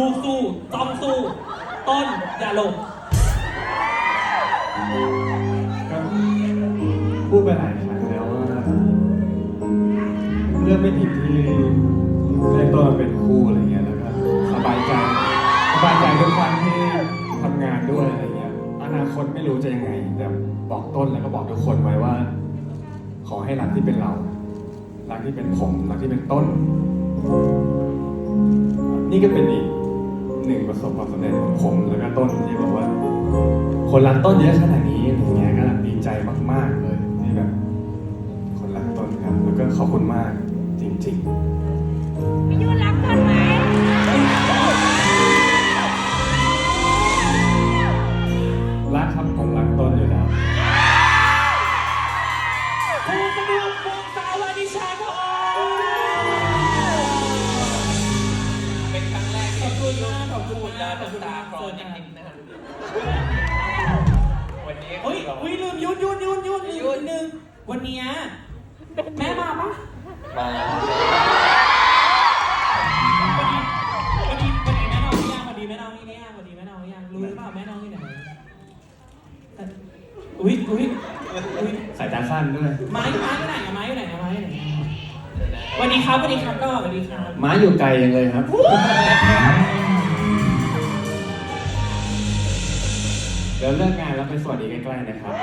ูสู้ ต้นอย่าหลบก็พูดไปหลายครั้งแล้วว่าเรื่องไม่ผิดที่ได้ต้นมาเป็นคู่อะไรเงี้ยแล้วก็สบายใจสบายใจทุกครั้งที่ทำงานด้วยอะไรเงี้ยอนาคตไม่รู้จะยังไงแต่บอกต้นแล้วก็บอกทุกคนไว้ว่า ขอให้รักที่เป็นเรา รักที่เป็นผมรักที่เป็นต้น นี่ก็เป็นอีก หนึ่งประสบความสำเร็จของผมแล้วก็ต้นที่บอกว่า คนรักต้นเยอะขนาดนี้อะไรเงี้ยก็ดีใจมาก ๆ เลยที่แบบ คนรักต้นครับแล้วก็ขอบคุณมากจริง ๆ เป็นครั้งแรกขอบคุณมากขอบคุณมากขอบคุณมากวันนี้เฮ้ยเฮ้ยลืมยุดยุดยุดยุดยุดนึงวันนี้แม่มาปะมาวันนี้วันนี้วันนี้แม่น้องหรือยังวันนี้แม่น้องนี่เนี่ยวันนี้แม่น้องหรือยังรู้หรือเปล่าแม่น้องที่ไหนอุ้ยอุ้ยอุ้ยสายตาสั้นด้วยไม้ไม้ไหนอะ วันนี้ครับวันนี้ครับก็วันนี้ครับม้าอยู่ไกลยังเลยครับ เดี๋ยวเลิกงานแล้วไปสวัสดีใกล้ๆนะครับ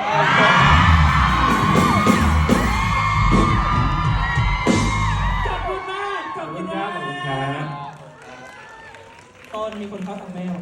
ขอบคุณมากขขออบบคุคุณณคมารับกขอบคุณครับต้นมีคนเข้าทางแมว